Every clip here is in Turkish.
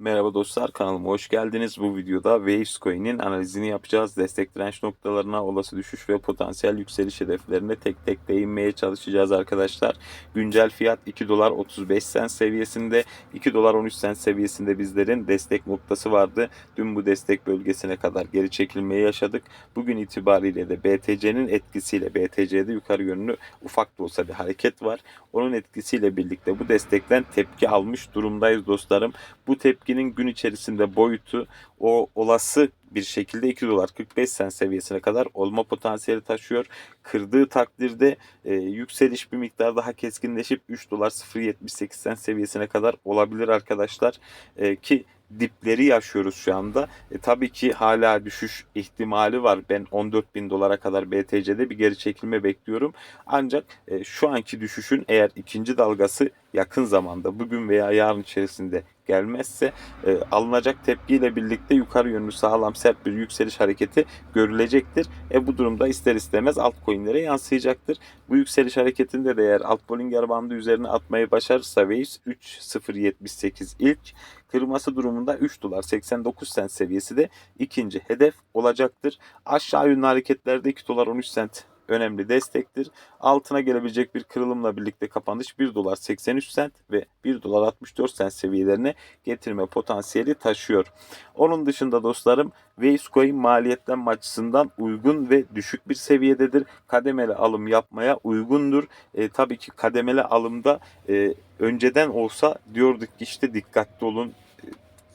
Merhaba dostlar kanalıma hoş geldiniz. Bu videoda Waves Coin'in analizini yapacağız. Destek direnç noktalarına, olası düşüş ve potansiyel yükseliş hedeflerine tek tek değinmeye çalışacağız arkadaşlar. Güncel fiyat 2 dolar 35 sent seviyesinde. 2 dolar 13 sent seviyesinde bizlerin destek noktası vardı. Dün bu destek bölgesine kadar geri çekilmeyi yaşadık. Bugün itibariyle de BTC'nin etkisiyle BTC'de yukarı yönlü ufak da olsa bir hareket var. Onun etkisiyle birlikte bu destekten tepki almış durumdayız dostlarım. Bu tepkinin gün içerisinde boyutu o olası bir şekilde 2 dolar 45 sen seviyesine kadar olma potansiyeli taşıyor. Kırdığı takdirde e, yükseliş bir miktar daha keskinleşip 3 dolar 0.78 sen seviyesine kadar olabilir arkadaşlar. E, ki dipleri yaşıyoruz şu anda. E, tabii ki hala düşüş ihtimali var. Ben 14 bin dolara kadar BTC'de bir geri çekilme bekliyorum. Ancak e, şu anki düşüşün eğer ikinci dalgası yakın zamanda bugün veya yarın içerisinde gelmezse e, alınacak tepkiyle birlikte yukarı yönlü sağlam sert bir yükseliş hareketi görülecektir. E bu durumda ister istemez altcoin'lere yansıyacaktır. Bu yükseliş hareketinde de eğer alt Bollinger bandı üzerine atmayı başarırsa Waves 3.078 ilk kırması durumunda 3 dolar 89 sent seviyesi de ikinci hedef olacaktır. Aşağı yönlü hareketlerde 2 dolar 13 sent önemli destektir. Altına gelebilecek bir kırılımla birlikte kapanış 1 dolar 83 sent ve 1 dolar 64 sent seviyelerine getirme potansiyeli taşıyor. Onun dışında dostlarım Waves Coin maliyetlenme açısından uygun ve düşük bir seviyededir. Kademeli alım yapmaya uygundur. E, tabii ki kademeli alımda e, önceden olsa diyorduk ki işte dikkatli olun.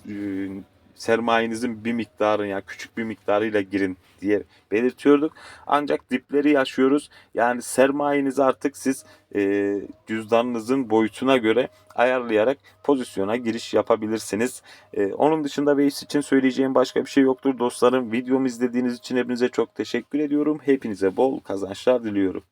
E, sermayenizin bir miktarı yani küçük bir miktarıyla girin diye belirtiyorduk. Ancak dipleri yaşıyoruz. Yani sermayenizi artık siz e, cüzdanınızın boyutuna göre ayarlayarak pozisyona giriş yapabilirsiniz. E, onun dışında Waves için söyleyeceğim başka bir şey yoktur dostlarım. Videomu izlediğiniz için hepinize çok teşekkür ediyorum. Hepinize bol kazançlar diliyorum.